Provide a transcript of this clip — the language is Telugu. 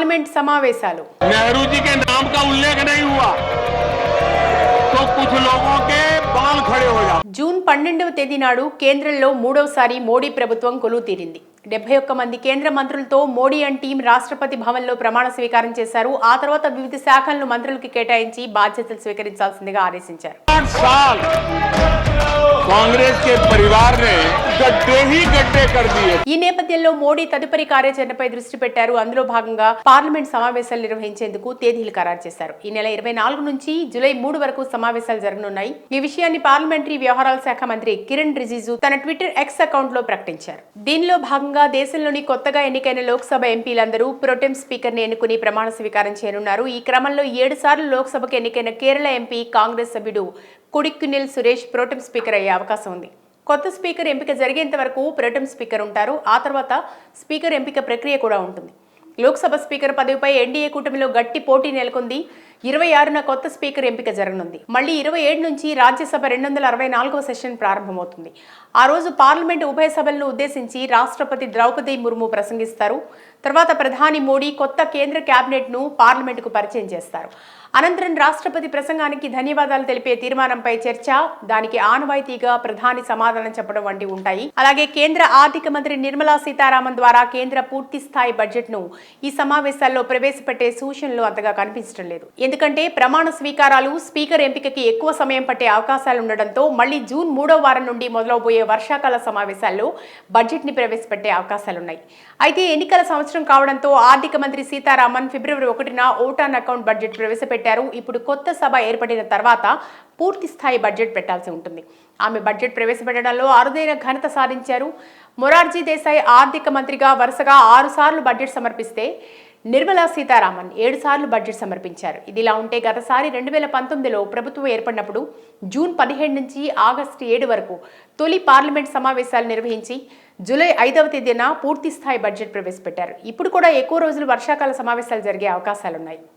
పార్లమెంట్ సమావేశాలు. జూన్ పన్నెండవ తేదీ నాడు కేంద్రంలో మూడవసారి మోడీ ప్రభుత్వం కొలువు తీరింది. డెబ్బై ఒక్క మంది కేంద్ర మంత్రులతో మోడీ అండ్ టీం రాష్ట్రపతి భవన్లో ప్రమాణ స్వీకారం చేశారు. ఆ తర్వాత వివిధ శాఖలను మంత్రులకు కేటాయించి బాధ్యతలు స్వీకరించాల్సిందిగా ఆదేశించారు. కాంగ్రెస్ ఈ నేపథ్యంలో మోడీ తదుపరి కార్యాచరణపై దృష్టి పెట్టారు. అందులో భాగంగా పార్లమెంట్ సమావేశాలు నిర్వహించేందుకు తేదీలు ఖరారు చేశారు. ఈ నెల ఇరవై నాలుగు నుంచి జూలై మూడు వరకు సమావేశాలు జరగనున్నాయి. ఈ విషయాన్ని పార్లమెంటరీ వ్యవహారాల శాఖ మంత్రి కిరణ్ రిజిజు తన ట్విట్టర్ ఎక్స్ అకౌంట్లో ప్రకటించారు. దీనిలో భాగంగా దేశంలోని కొత్తగా ఎన్నికైన లోక్సభ ఎంపీలందరూ ప్రొటెం స్పీకర్ని ఎన్నుకుని ప్రమాణ స్వీకారం చేయనున్నారు. ఈ క్రమంలో ఏడు సార్లు లోక్సభకు ఎన్నికైన కేరళ ఎంపీ కాంగ్రెస్ సభ్యుడు కుడిక్యునిల్ సురేష్ ప్రోటెం స్పీకర్ అయ్యే అవకాశం ఉంది. కొత్త స్పీకర్ ఎంపిక జరిగేంత వరకు ప్రోటెం స్పీకర్ ఉంటారు. ఆ తర్వాత స్పీకర్ ఎంపిక ప్రక్రియ కూడా ఉంటుంది. లోక్సభ స్పీకర్ పదవిపై ఎన్డీఏ కూటమిలో గట్టి పోటీ నెలకొంది. ఇరవై ఆరున కొత్త స్పీకర్ ఎంపిక జరగనుంది. మళ్ళీ ఇరవై ఏడు నుంచి రాజ్యసభ రెండు వందల అరవై నాలుగవ సెషన్ ప్రారంభమవుతుంది. ఆ రోజు పార్లమెంటు ఉభయ సభలను ఉద్దేశించి రాష్ట్రపతి ద్రౌపది ముర్ము ప్రసంగిస్తారు. తర్వాత ప్రధాని మోడీ కొత్త కేంద్ర కేబినెట్ను పార్లమెంటుకు పరిచయం చేస్తారు. అనంతరం రాష్ట్రపతి ప్రసంగానికి ధన్యవాదాలు తెలిపే తీర్మానంపై చర్చ దానికి ఆనవాయితీగా ప్రధాని సమాధానం చెప్పడం వంటివి ఉంటాయి. అలాగే కేంద్ర ఆర్థిక మంత్రి నిర్మలా సీతారామన్ ద్వారా కేంద్ర పూర్తి స్థాయి బడ్జెట్ను ఈ సమావేశాల్లో ప్రవేశపెట్టే సూచనలు అంతగా కనిపించడం లేదు. ఎందుకంటే ప్రమాణ స్వీకారాలు స్పీకర్ ఎంపికకి ఎక్కువ సమయం పట్టే అవకాశాలు ఉండడంతో మళ్ళీ జూన్ మూడో వారం నుండి మొదలవబోయే వర్షాకాల సమావేశాల్లో బడ్జెట్ని ప్రవేశపెట్టే అవకాశాలున్నాయి. అయితే ఎన్నికల సంవత్సరం కావడంతో ఆర్థిక మంత్రి సీతారామన్ ఫిబ్రవరి ఒకటిన ఓటాన్ అకౌంట్ బడ్జెట్ ప్రవేశపెట్టారు. ఇప్పుడు కొత్త సభ ఏర్పడిన తర్వాత పూర్తి స్థాయి బడ్జెట్ పెట్టాల్సి ఉంటుంది. ఆమె బడ్జెట్ ప్రవేశపెట్టడంలో అరుదైన ఘనత సాధించారు. మొరార్జీ దేశాయ్ ఆర్థిక మంత్రిగా వరుసగా ఆరుసార్లు బడ్జెట్ సమర్పిస్తే నిర్మలా సీతారామన్ ఏడు సార్లు బడ్జెట్ సమర్పించారు. ఇదిలా ఉంటే గతసారి రెండు వేల పంతొమ్మిదిలో ప్రభుత్వం ఏర్పడినప్పుడు జూన్ పదిహేడు నుంచి ఆగస్టు ఏడు వరకు తొలి పార్లమెంట్ సమావేశాలు నిర్వహించి జూలై ఐదవ తేదీన పూర్తి స్థాయి బడ్జెట్ ప్రవేశపెట్టారు. ఇప్పుడు కూడా ఎక్కువ రోజులు వర్షాకాల సమావేశాలు జరిగే అవకాశాలున్నాయి.